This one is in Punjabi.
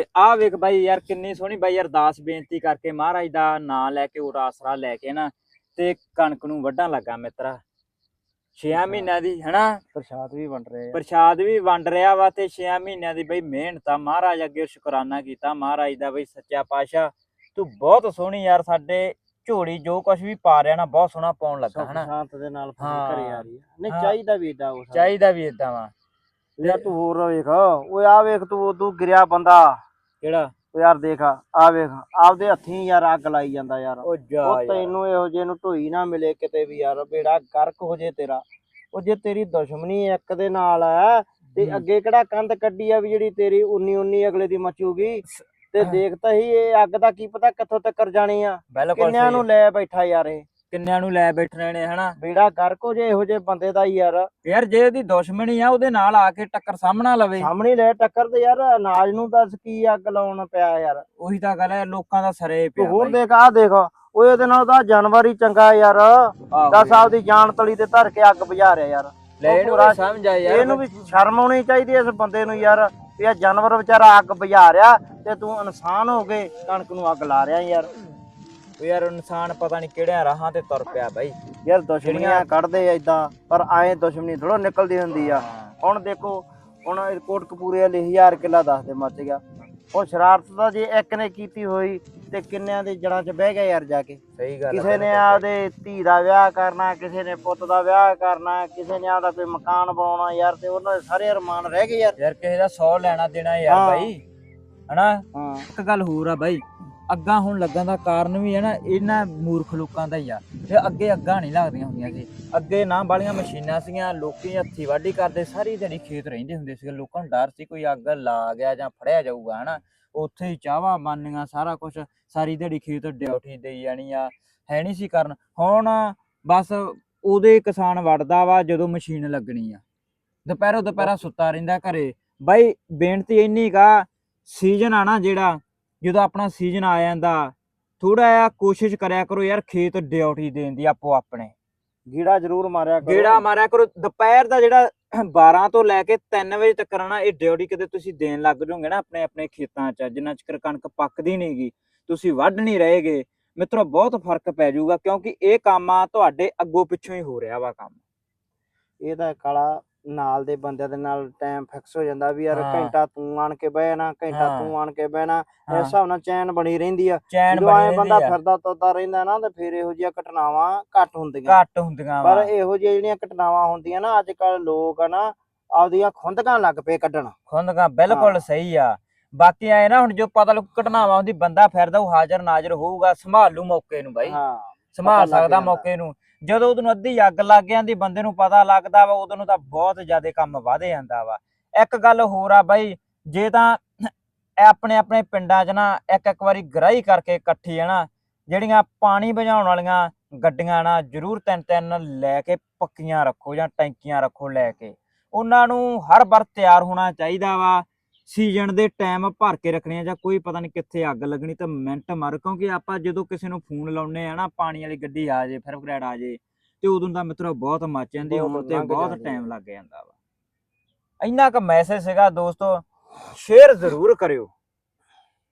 ਤੇ ਆਹ ਵੇਖ ਬਾਈ ਯਾਰ ਕਿੰਨੀ ਸੋਹਣੀ ਬਾਈ ਅਰਦਾਸ ਬੇਨਤੀ ਕਰਕੇ ਮਹਾਰਾਜ ਦਾ ਨਾਮ ਲੈ ਕੇ ਉਹ ਆਸਰਾ ਲੈ ਕੇ ਨਾ ਤੇ ਕਣਕ ਨੂੰ ਵੱਢਣ ਲੱਗਾ ਮਿੱਤਰਾ। 6 ਮਹੀਨਿਆਂ ਦੀ ਹਨਾ? ਪ੍ਰਸ਼ਾਦ ਵੀ ਵੰਡ ਰਹੇ ਆ। ਪ੍ਰਸ਼ਾਦ ਵੀ ਵੰਡ ਰਿਹਾ ਵਾ ਤੇ 6 ਮਹੀਨਿਆਂ ਦੀ ਬਈ ਮਿਹਨਤ ਆ। ਮਹਾਰਾਜ ਅੱਗੇ ਸ਼ੁਕਰਾਨਾ ਕੀਤਾ। ਮਹਾਰਾਜ ਦਾ ਬਈ ਸੱਚਾ ਪਾਤਸ਼ਾਹ। ਤੂੰ ਬਹੁਤ ਸੋਹਣੀ ਯਾਰ ਸਾਡੇ ਝੋੜੀ ਜੋ ਕੁਝ ਵੀ ਪਾ ਰਿਹਾ ਨਾ ਬਹੁਤ ਸੋਹਣਾ ਪਾਉਣ ਲੱਗਾ ਹਨਾ? ਸ਼ਾਂਤ ਦੇ ਨਾਲ ਫਸਲ। ਘਰੇ ਆ ਰਹੀ ਹੈ ਨਹੀਂ। ਚਾਹੀਦਾ ਵੀ ਇਦਾਂ ਉਸ ਚਾਹੀਦਾ ਵੀ ਇਦਾਂ ਵਾ। ਯਾਰ ਤੂੰ ਹੋਰ ਵੇਖ ਓਏ ਆ ਵੇਖ ਤੂੰ ਉਦੋਂ ਗਿਰਿਆ ਬੰਦਾ। ਕਿਹੜਾ ਓ ਯਾਰ ਦੇਖ ਆ ਵੇਖ ਆਪਦੇ ਹੱਥੀਂ ਯਾਰ ਅੱਗ ਲਾਈ ਜਾਂਦਾ ਯਾਰ ਉਹ ਜਾ ਉਹ ਯਾਰ। ਤੈਨੂੰ ਇਹੋ ਜਿਹੇ ਨੂੰ ਢੋਈ ਨਾ ਮਿਲੇ ਕਿਤੇ ਵੀ ਯਾਰ ਬੇੜਾ ਗਰਕ ਹੋ ਜੇ ਤੇਰਾ ਉਹ ਜੇ ਤੇਰੀ ਦੁਸ਼ਮਣੀ ਇੱਕ ਦੇ ਨਾਲ ਹੈ ਤੇ। ਅੱਗੇ ਕਿਹੜਾ ਕੰਧ ਕੱਢੀ ਆ ਵੀ ਜਿਹੜੀ ਤੇਰੀ 19 19 ਅਗਲੇ ਦੀ ਮਚੂਗੀ ਤੇ ਹਾਂ। ਦੇਖ ਤਾਂ ਹੀ ਇਹ ਅੱਗ ਦਾ ਕੀ ਪਤਾ ਕਿੱਥੋਂ ਤੱਕ ਜਾਣੀ ਆ ਬਿਲਕੁਲ ਕਿੰਨਿਆਂ ਸਹੀ। ਨੂੰ ਲੈ ਬੈਠਾ ਯਾਰ ਇਹ ਕਿੰਨਿਆਂ ਨੂੰ ਲੈ ਬੈਠਣੇ ਨੇ ਹਨਾ? ਬੇੜਾ ਗਰਕ ਹੋ ਜੇ ਇਹੋ ਜਿਹੇ ਬੰਦੇ ਦਾ ਯਾਰ। ਯਾਰ ਜੇ ਉਹਦੀ ਦੁਸ਼ਮਣੀ ਆ ਉਹਦੇ ਨਾਲ ਆ ਕੇ ਟੱਕਰ ਸਾਹਮਣਾ ਲਵੇ। ਸਾਹਮਣੇ ਲੈ ਟੱਕਰ ਤੇ ਯਾਰ ਅਨਾਜ ਨੂੰ ਦੱਸ ਕੀ ਅੱਗ ਲਾਉਣ ਪਿਆ ਯਾਰ। ਉਹੀ ਤਾਂ ਗੱਲ ਹੈ ਲੋਕਾਂ ਦਾ ਸਰੇ ਪਿਆ ਹੋਰ ਬਾਈ। ਦੇਖ ਆ ਦੇਖ ਓਏ ਇਹਦੇ ਨਾਲ ਤਾਂ ਜਾਨਵਰ ਹੀ ਚੰਗਾ ਯਾਰ। ਆਹੋ ਦਸ ਯਾਰ। ਆਪਦੀ ਜਾਨ ਤਲੀ ਤੇ ਧਰ ਕੇ ਅੱਗ ਬੁਝਾ ਰਿਹਾ ਯਾਰ। ਲੈ ਇਹਨੂੰ ਵੀ ਸਮਝ ਆ ਯਾਰ। ਇਹਨੂੰ ਵੀ ਸ਼ਰਮ ਆਉਣੀ ਚਾਹੀਦੀ ਇਸ ਬੰਦੇ ਨੂੰ ਯਾਰ ਵੀ ਇਹ ਜਾਨਵਰ ਵਿਚਾਰਾ ਅੱਗ ਬੁਝਾ ਰਿਹਾ ਤੇ ਤੂੰ ਇਨਸਾਨ ਹੋ ਕੇ ਕਣਕ ਨੂੰ ਅੱਗ ਲਾ ਰਿਹਾ ਯਾਰ। ਉਹ ਯਾਰ ਇਨਸਾਨ ਪਤਾ ਨਹੀਂ ਕਿਹੜਿਆਂ ਰਾਹਾਂ ਤੇ ਤੁਰ ਪਿਆ ਬਾਈ। ਯਾਰ ਦੁਸ਼ਮਣੀਆਂ ਕੱਢਦੇ ਆ ਇਦਾਂ ਪਰ ਐਂ ਦੁਸ਼ਮਣੀ ਥੋੜਾ ਨਿਕਲਦੀ ਹੁੰਦੀ ਆ। ਹੁਣ ਦੇਖੋ ਹੁਣ ਇਹ ਕੋਟ ਕਪੂਰੇ ਵਾਲੇ 1000 ਕਿੱਲਾ ਦੱਸਦੇ ਮੱਚ ਗਿਆ। ਹੁਣ ਸ਼ਰਾਰਤ ਤਾਂ ਜੇ ਇੱਕ ਨੇ ਕੀਤੀ ਹੋਈ ਤੇ ਕਿੰਨਿਆਂ ਦੇ ਜੜਾਂ 'ਚ ਬਹਿ ਗਿਆ ਯਾਰ ਜਾ ਕੇ। ਸਹੀ ਗੱਲ ਕਿਸੇ ਨੇ। ਆਪਦੇ ਧੀ ਦਾ ਵਿਆਹ ਕਰਨਾ ਕਿਸੇ ਨੇ ਪੁੱਤ ਦਾ ਵਿਆਹ ਕਰਨਾ ਕਿਸੇ ਨੇ ਆਪਦਾ ਕੋਈ ਮਕਾਨ ਬਣਾਉਣਾ ਯਾਰ ਤੇ ਉਹਨਾਂ ਦੇ ਸਾਰੇ ਅਰਮਾਨ ਰਹਿ ਗਏ ਯਾਰ। ਯਾਰ ਕਿਸੇ ਦਾ 100 ਲੈਣਾ ਦੇਣਾ ਯਾਰ। ਬਾਈ। ਹਨਾ? ਇੱਕ ਗੱਲ ਹੋਰ ਆ ਬਾਈ ਅੱਗਾ ਹੁਣ ਲੱਗਣ ਦਾ ਕਾਰਨ ਵੀ ਹੈ ਨਾ, ਇਹਨਾਂ ਮੂਰਖ ਲੋਕਾਂ ਦਾ ਹੀ ਆ। ਤੇ ਅੱਗੇ ਅੱਗਾ ਨਹੀਂ ਲੱਗਦੀਆਂ ਹੁੰਦੀਆਂ ਸੀ। ਅੱਗੇ ਨਾ ਬਾਲੀਆਂ ਮਸ਼ੀਨਾਂ ਸੀਗੀਆਂ, ਲੋਕੀ ਹੱਥੀ ਵਾਢੀ ਕਰਦੇ, ਸਾਰੀ ਦਿਹਾੜੀ ਖੇਤ ਰਹਿੰਦੇ ਹੁੰਦੇ ਸੀ ਲੋਕਾਂ ਨੂੰ ਡਰ ਸੀ ਕੋਈ ਅੱਗ ਲਾ ਗਿਆ ਜਾਂ ਫੜਿਆ ਜਾਊਗਾ, ਹਨਾ। ਉੱਥੇ ਹੀ ਚਾਹਾਂ ਬਾਨੀਆਂ ਸਾਰਾ ਕੁਝ ਸਾਰੀ ਦਿਹਾੜੀ ਖੇਤ ਡਿਊਟੀ ਦੇਈ ਜਾਣੀ ਆ, ਹੈ ਨਹੀਂ ਸੀ ਕਰਨ। ਹੁਣ ਬਸ ਉਹਦੇ ਕਿਸਾਨ ਵੜਦਾ ਵਾ ਜਦੋਂ ਮਸ਼ੀਨ ਲੱਗਣੀ ਆ। ਦੁਪਹਿਰੋਂ ਦੁਪਹਿਰਾ ਸੁੱਤਾ ਰਹਿੰਦਾ ਘਰੇ। ਬਾਈ, ਬੇਨਤੀ ਇੰਨੀ ਕਾ ਸੀਜ਼ਨ ਆ ਨਾ ਜਿਹੜਾ ਜਦੋਂ ਆਪਣਾ ਸੀਜ਼ਨ ਆ ਜਾਂਦਾ ਥੋੜਾ ਜਿਹਾ ਕੋਸ਼ਿਸ਼ ਕਰਿਆ ਕਰੋ ਯਾਰ ਖੇਤ ਡਿਊਟੀ ਦੇਣ ਦੀ ਆਪੋ ਆਪਣੇ। ਗੀੜਾ ਜ਼ਰੂਰ ਮਾਰਿਆ ਕਰੋ। ਗੇੜਾ ਮਾਰਿਆ ਕਰੋ। ਦੁਪਹਿਰ ਦਾ ਜਿਹੜਾ 12 ਤੋਂ ਲੈ ਕੇ 3 ਵਜੇ ਤੱਕ ਨਾ ਇਹ ਡਿਊਟੀ ਕਿਤੇ ਤੁਸੀਂ ਦੇਣ ਲੱਗ ਜਾਓਗੇ ਨਾ ਆਪਣੇ ਆਪਣੇ ਖੇਤਾਂ 'ਚ ਜਿੰਨਾ ਚਿਰ ਕਣਕ ਪੱਕਦੀ ਨਹੀਂਗੀ ਤੁਸੀਂ ਵੱਢ ਨਹੀਂ ਰਹੇਗੇ। ਮਿੱਤਰੋ ਬਹੁਤ ਫ਼ਰਕ ਪੈ ਜਾਊਗਾ ਕਿਉਂਕਿ ਇਹ ਕੰਮ ਆ ਤੁਹਾਡੇ ਅੱਗੋਂ ਪਿੱਛੋਂ ਹੀ ਹੋ ਰਿਹਾ ਵਾ ਕੰਮ। ਇਹ ਤਾਂ ਕਾਲਾ ਨਾਲ ਦੇ ਬੰਦਿਆਂ ਦੇ ਨਾਲ ਟਾਈਮ ਫਿਕਸ ਹੋ ਜਾਂਦਾ ਵੀ ਯਾਰ ਹਾਂ। ਘੰਟਾ ਤੂੰ ਆਣ ਕੇ ਬਹਿਣਾ ਘੰਟਾ ਹਾਂ। ਤੂੰ ਆਣ ਕੇ ਬਹਿਣਾ ਇਸ ਹਾਂ, ਹਿਸਾਬ ਨਾਲ ਚੈਨ ਬਣੀ ਰਹਿੰਦੀ ਆ। ਚੈਨ ਜਦੋਂ ਬਣੀ ਐ ਬੰਦਾ ਰਹਿੰਦੀ ਆ। ਫਿਰਦਾ ਤੁਰਦਾ ਰਹਿੰਦਾ ਨਾ ਤੇ ਫਿਰ ਇਹੋ ਜਿਹੀਆਂ ਘਟਨਾਵਾਂ ਘੱਟ ਹੁੰਦੀਆਂ। ਘੱਟ ਹੁੰਦੀਆਂ ਪਰ ਵਾ। ਇਹੋ ਜਿਹੀਆਂ ਜਿਹੜੀਆਂ ਘਟਨਾਵਾਂ ਹੁੰਦੀਆਂ ਨਾ ਅੱਜ ਕੱਲ ਲੋਕ ਆ ਨਾ ਆਪਦੀਆਂ ਖੁੰਦਕਾਂ ਲੱਗ ਪਏ ਕੱਢਣ। ਖੁੰਦਗਾ ਬਿਲਕੁਲ ਹਾਂ। ਸਹੀ ਆ। ਬਾਕੀ ਐ ਨਾ ਹੁਣ ਜੋ ਪਤਾ ਲੱਗ ਘਟਨਾਵਾਂ ਹੁੰਦੀ ਬੰਦਾ ਫਿਰਦਾ ਉਹ ਹਾਜ਼ਰ ਨਾਜ਼ਰ ਹੋਊਗਾ ਸੰਭਾਲ ਮੌਕੇ ਨੂੰ ਬਾਈ। ਹਾਂ ਸੰਭਾਲ ਪਤਾ ਲੱਗ ਸਕਦਾ ਜਾਂਦਾ। ਮੌਕੇ ਨੂੰ। ਜਦੋਂ ਉਹਨੂੰ ਅੱਧੀ ਅੱਗ ਲੱਗ ਜਾਂਦੀ, ਬੰਦੇ ਨੂੰ ਪਤਾ ਲੱਗਦਾ ਵਾ, ਉਦੋਂ ਨੂੰ ਤਾਂ ਬਹੁਤ ਜ਼ਿਆਦਾ ਕੰਮ ਵਧ ਜਾਂਦਾ ਵਾ। ਇੱਕ ਗੱਲ ਹੋਰ ਆ ਬਾਈ, ਜੇ ਤਾਂ ਆਪਣੇ ਆਪਣੇ ਪਿੰਡਾਂ 'ਚ ਨਾ ਇੱਕ ਇੱਕ ਵਾਰੀ ਗ੍ਰਾਈ ਕਰਕੇ ਇਕੱਠੀ ਹੈ ਨਾ, ਜਿਹੜੀਆਂ ਪਾਣੀ ਬੁਝਾਉਣ ਵਾਲੀਆਂ ਗੱਡੀਆਂ ਨਾ, ਜ਼ਰੂਰ ਤਿੰਨ ਤਿੰਨ ਲੈ ਕੇ ਪੱਕੀਆਂ ਰੱਖੋ ਜਾਂ ਟੈਂਕੀਆਂ ਰੱਖੋ ਲੈ ਕੇ। ਉਹਨਾਂ ਨੂੰ ਹਰ ਵਾਰ ਤਿਆਰ ਹੋਣਾ ਚਾਹੀਦਾ ਵਾ ਸੀਜ਼ਨ ਦੇ ਟਾਈਮ ਭਰ ਕੇ ਰੱਖਣੀਆਂ ਜਾਂ ਕੋਈ ਪਤਾ ਨਹੀਂ ਕਿੱਥੇ ਅੱਗ ਲੱਗਣੀ ਤਾਂ ਮਿੰਟ ਮਾਰ ਕਿਉਂਕਿ ਆਪਾਂ ਜਦੋਂ ਕਿਸੇ ਨੂੰ ਫੋਨ ਲਾਉਨੇ ਆ ਨਾ ਪਾਣੀ ਵਾਲੀ ਗੱਡੀ ਆ ਜੇ ਫਿਰ ਫਰੈਡ ਆ ਜੇ ਤੇ ਉਦੋਂ ਦਾ ਮਿੱਤਰੋ ਬਹੁਤ ਮੱਚ ਜਾਂਦੀ ਹੁਣ ਤੇ ਬਹੁਤ ਟਾਈਮ ਲੱਗ ਜਾਂਦਾ ਵਾ। ਇੰਨਾ ਕੁ ਮੈਸੇਜ ਸੀਗਾ ਦੋਸਤੋ ਸ਼ੇਅਰ ਜ਼ਰੂਰ ਕਰਿਓ।